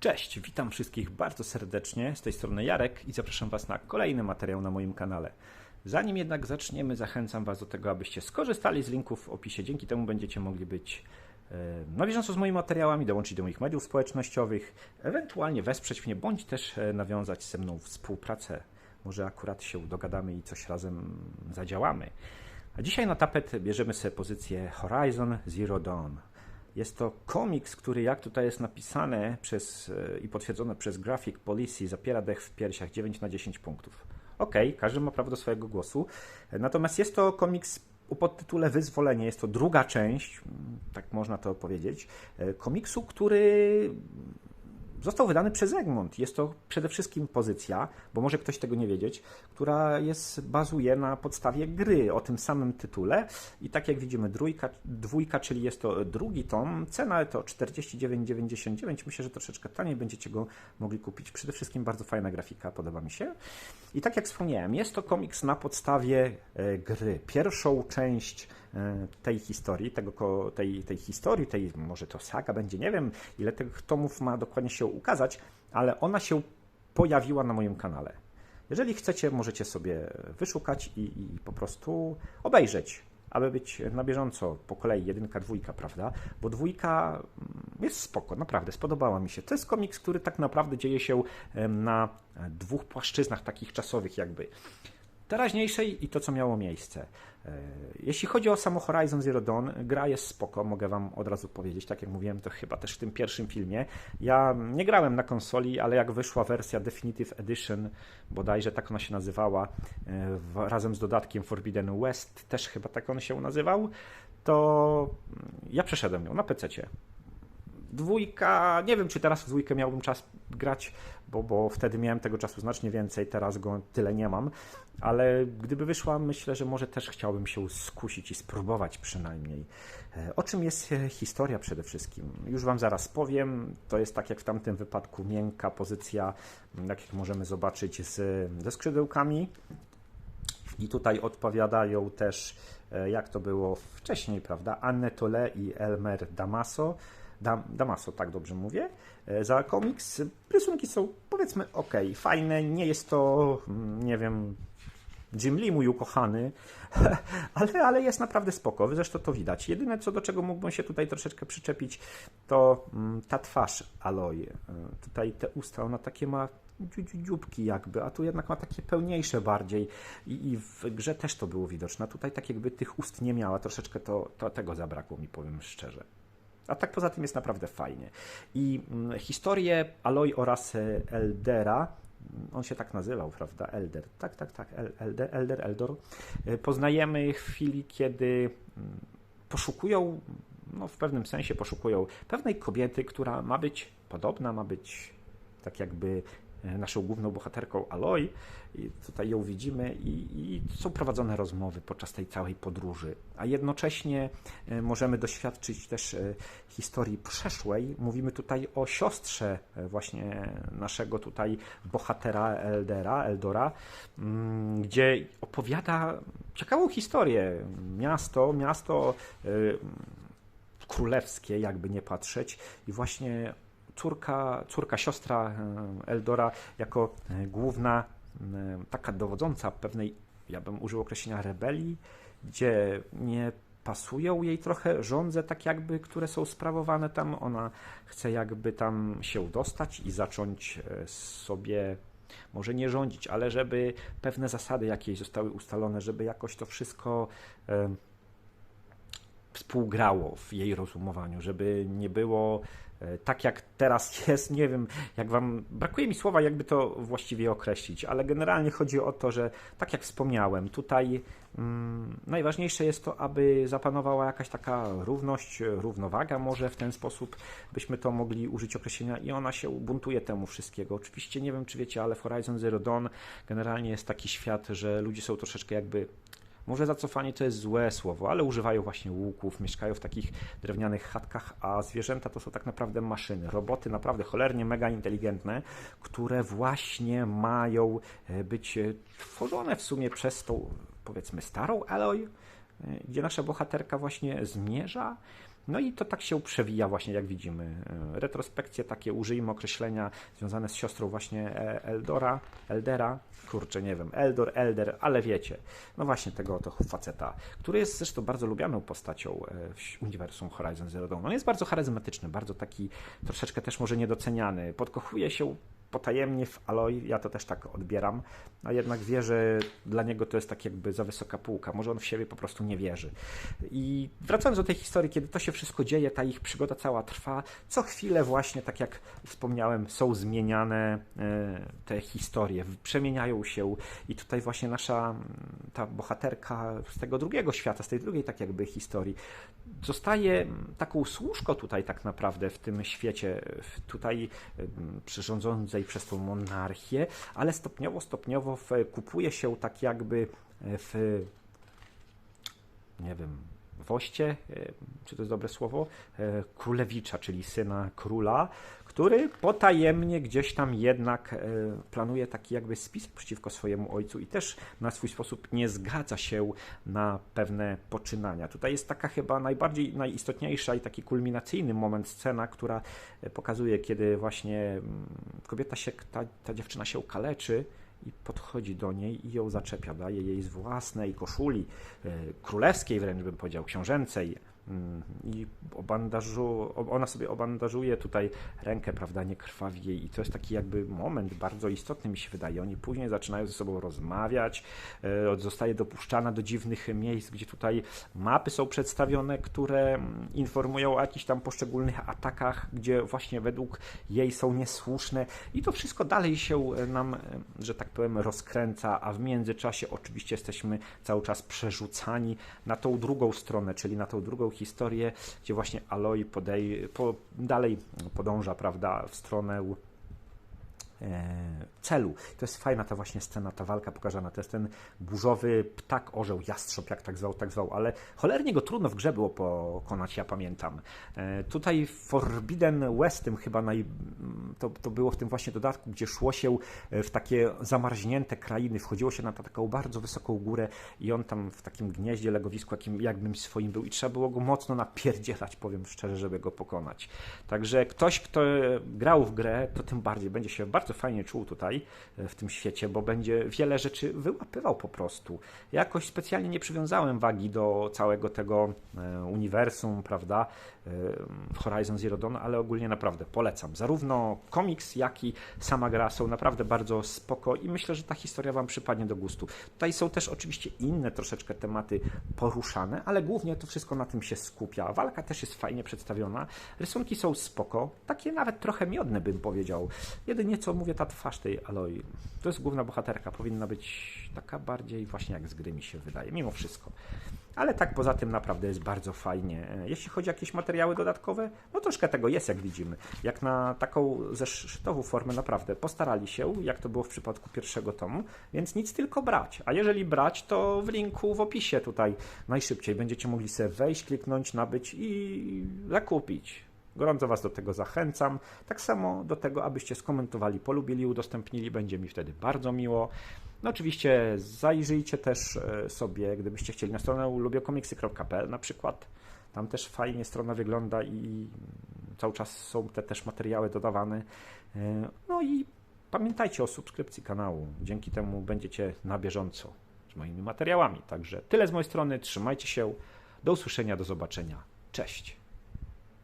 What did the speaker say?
Cześć, witam wszystkich bardzo serdecznie. Z tej strony Jarek i zapraszam Was na kolejny materiał na moim kanale. Zanim jednak zaczniemy, zachęcam Was do tego, abyście skorzystali z linków w opisie. Dzięki temu będziecie mogli być e, na bieżąco z moimi materiałami, dołączyć do moich mediów społecznościowych, ewentualnie wesprzeć mnie, bądź też e, nawiązać ze mną współpracę. Może akurat się dogadamy i coś razem zadziałamy. A dzisiaj na tapet bierzemy sobie pozycję Horizon Zero Dawn. Jest to komiks, który jak tutaj jest napisane przez, e, i potwierdzone przez Graphic Policy, zapiera dech w piersiach 9 na 10 punktów. Okej, okay, każdy ma prawo do swojego głosu. Natomiast jest to komiks o podtytule Wyzwolenie. Jest to druga część, tak można to powiedzieć, e, komiksu, który został wydany przez Egmont. Jest to przede wszystkim pozycja, bo może ktoś tego nie wiedzieć, która jest, bazuje na podstawie gry o tym samym tytule. I tak jak widzimy, dwójka, dwójka czyli jest to drugi tom. Cena to 49,99. Myślę, że troszeczkę taniej będziecie go mogli kupić. Przede wszystkim bardzo fajna grafika, podoba mi się. I tak jak wspomniałem, jest to komiks na podstawie e, gry. Pierwszą część tej historii, tego, tej, tej historii, tej, może to saga będzie, nie wiem ile tych tomów ma dokładnie się ukazać, ale ona się pojawiła na moim kanale. Jeżeli chcecie, możecie sobie wyszukać i, i po prostu obejrzeć, aby być na bieżąco po kolei jedynka, dwójka, prawda? Bo dwójka mm, jest spoko, naprawdę, spodobała mi się. To jest komiks, który tak naprawdę dzieje się na dwóch płaszczyznach takich czasowych jakby teraźniejszej i to, co miało miejsce. E, jeśli chodzi o samo Horizon Zero Dawn, gra jest spoko, mogę Wam od razu powiedzieć, tak jak mówiłem, to chyba też w tym pierwszym filmie. Ja nie grałem na konsoli, ale jak wyszła wersja Definitive Edition, bodajże tak ona się nazywała, e, razem z dodatkiem Forbidden West, też chyba tak on się nazywał, to ja przeszedłem ją na PC-cie. Dwójka, nie wiem czy teraz w dwójkę miałbym czas grać, bo, bo wtedy miałem tego czasu znacznie więcej, teraz go tyle nie mam, ale gdyby wyszła, myślę, że może też chciałbym się skusić i spróbować przynajmniej. E, o czym jest e, historia przede wszystkim? Już Wam zaraz powiem. To jest tak jak w tamtym wypadku miękka pozycja, jak możemy zobaczyć z, ze skrzydełkami. I tutaj odpowiadają też, e, jak to było wcześniej, prawda? Anne Tole i Elmer Damaso. Dam, Damaso, tak dobrze mówię, za komiks. Rysunki są powiedzmy ok, fajne, nie jest to, mm, nie wiem, Jim Lee, mój ukochany, ale, ale jest naprawdę spoko, zresztą to widać. Jedyne, co do czego mógłbym się tutaj troszeczkę przyczepić, to mm, ta twarz Aloy. E, tutaj te usta, ona takie ma dziubki jakby, a tu jednak ma takie pełniejsze bardziej I, i w grze też to było widoczne. Tutaj tak jakby tych ust nie miała, troszeczkę to, to tego zabrakło mi, powiem szczerze. A tak poza tym jest naprawdę fajnie. I mm, historię Aloy oraz Eldera on się tak nazywał, prawda? Elder. Tak, tak, tak. Elder, Elder, Eldor. E, poznajemy w chwili, kiedy mm, poszukują, no w pewnym sensie poszukują pewnej kobiety, która ma być podobna, ma być tak jakby E, naszą główną bohaterką Aloy. I tutaj ją widzimy i, i, są prowadzone rozmowy podczas tej całej podróży. A jednocześnie e, możemy doświadczyć też e, historii przeszłej. Mówimy tutaj o siostrze właśnie naszego tutaj bohatera Eldera, Eldora, mm, gdzie opowiada ciekawą historię. Miasto, miasto królewskie, jakby nie patrzeć, i właśnie córka, córka siostra e, Eldora jako e, główna e, taka dowodząca pewnej, ja bym użył określenia rebelii, gdzie nie pasują jej trochę rządze, tak jakby, które są sprawowane tam. Ona chce jakby tam się dostać i zacząć sobie może nie rządzić, ale żeby pewne zasady jakieś zostały ustalone, żeby jakoś to wszystko współgrało w jej rozumowaniu, żeby nie było e, tak jak teraz jest, nie wiem, jak wam brakuje mi słowa, jakby to właściwie określić, ale generalnie chodzi o to, że tak jak wspomniałem, tutaj mm, najważniejsze jest to, aby zapanowała jakaś taka równość, równowaga, może w ten sposób byśmy to mogli użyć określenia i ona się buntuje temu wszystkiego. Oczywiście nie wiem, czy wiecie, ale w Horizon Zero Dawn generalnie jest taki świat, że ludzie są troszeczkę jakby może zacofanie to jest złe słowo, ale używają właśnie łuków, mieszkają w takich drewnianych chatkach, a zwierzęta to są tak naprawdę maszyny, roboty naprawdę cholernie mega inteligentne, które właśnie mają e, być e, tworzone w sumie przez tą powiedzmy starą Aloy, e, gdzie nasza bohaterka właśnie zmierza No i to tak się przewija właśnie, jak widzimy. E, Retrospekcje takie, użyjmy określenia związane z siostrą właśnie e, Eldora, Eldera, kurczę, nie wiem, Eldor, Elder, ale wiecie. No właśnie tego oto faceta, który jest zresztą bardzo lubianą postacią e, w uniwersum Horizon Zero Dawn. On jest bardzo charyzmatyczny, bardzo taki troszeczkę też może niedoceniany. Podkochuje się potajemnie w Aloy, ja to też tak odbieram, a jednak wie, że dla niego to jest tak jakby za wysoka półka. Może on w siebie po prostu nie wierzy. I wracając do tej historii, kiedy to się wszystko dzieje, ta ich przygoda cała trwa, co chwilę właśnie, tak jak wspomniałem, są zmieniane e, te historie, przemieniają się i tutaj właśnie nasza ta bohaterka z tego drugiego świata, z tej drugiej tak jakby historii, zostaje taką służką tutaj tak naprawdę w tym świecie, tutaj przyrządzącej przez tą monarchię, ale stopniowo, stopniowo kupuje się tak jakby w nie wiem, woście, czy to jest dobre słowo, królewicza, czyli syna króla, który potajemnie gdzieś tam jednak e, planuje taki jakby spis przeciwko swojemu ojcu i też na swój sposób nie zgadza się na pewne poczynania. Tutaj jest taka chyba najbardziej, najistotniejsza i taki kulminacyjny moment, scena, która e, pokazuje, kiedy właśnie mm, kobieta się, ta, ta dziewczyna się kaleczy, i podchodzi do niej i ją zaczepia, daje jej z własnej koszuli, e, królewskiej wręcz bym powiedział, książęcej, i obandażu, ona sobie obandażuje tutaj rękę, prawda, nie krwawi jej i to jest taki jakby moment bardzo istotny mi się wydaje. Oni później zaczynają ze sobą rozmawiać, e, zostaje dopuszczana do dziwnych miejsc, gdzie tutaj mapy są przedstawione, które mm, informują o jakichś tam poszczególnych atakach, gdzie właśnie według jej są niesłuszne i to wszystko dalej się e, nam, e, że tak powiem, rozkręca, a w międzyczasie oczywiście jesteśmy cały czas przerzucani na tą drugą stronę, czyli na tą drugą historię, gdzie właśnie Aloy podej, po, dalej podąża prawda, w stronę celu. To jest fajna ta właśnie scena, ta walka pokazana. To jest ten burzowy ptak, orzeł, jastrząb, jak tak zwał, tak zwał, ale cholernie go trudno w grze było pokonać, ja pamiętam. E, tutaj Forbidden Westem chyba naj, to, to było w tym właśnie dodatku, gdzie szło się e, w takie zamarznięte krainy, wchodziło się na taką bardzo wysoką górę i on tam w takim gnieździe, legowisku, jakim, jakbym swoim był i trzeba było go mocno napierdzielać, powiem szczerze, żeby go pokonać. Także ktoś, kto grał w grę, to tym bardziej będzie się bardzo bardzo fajnie czuł tutaj e, w tym świecie, bo będzie wiele rzeczy wyłapywał po prostu. Jakoś specjalnie nie przywiązałem wagi do całego tego e, uniwersum, prawda, e, Horizon Zero Dawn, ale ogólnie naprawdę polecam. Zarówno komiks, jak i sama gra są naprawdę bardzo spoko i myślę, że ta historia Wam przypadnie do gustu. Tutaj są też oczywiście inne troszeczkę tematy poruszane, ale głównie to wszystko na tym się skupia. Walka też jest fajnie przedstawiona, rysunki są spoko, takie nawet trochę miodne bym powiedział. Jedynie co mówię, ta twarz tej Aloy, to jest główna bohaterka, powinna być taka bardziej właśnie jak z gry mi się wydaje, mimo wszystko. Ale tak poza tym naprawdę jest bardzo fajnie. Jeśli chodzi o jakieś materiały dodatkowe, no troszkę tego jest, jak widzimy. Jak na taką zeszytową formę naprawdę postarali się, jak to było w przypadku pierwszego tomu, więc nic tylko brać. A jeżeli brać, to w linku w opisie tutaj najszybciej będziecie mogli sobie wejść, kliknąć, nabyć i zakupić. Gorąco Was do tego zachęcam. Tak samo do tego, abyście skomentowali, polubili, udostępnili, będzie mi wtedy bardzo miło. No oczywiście zajrzyjcie też e, sobie, gdybyście chcieli, na stronę lubiokomiksy.pl na przykład. Tam też fajnie strona wygląda i cały czas są te też materiały dodawane. E, no i pamiętajcie o subskrypcji kanału. Dzięki temu będziecie na bieżąco z moimi materiałami. Także tyle z mojej strony. Trzymajcie się. Do usłyszenia, do zobaczenia. Cześć.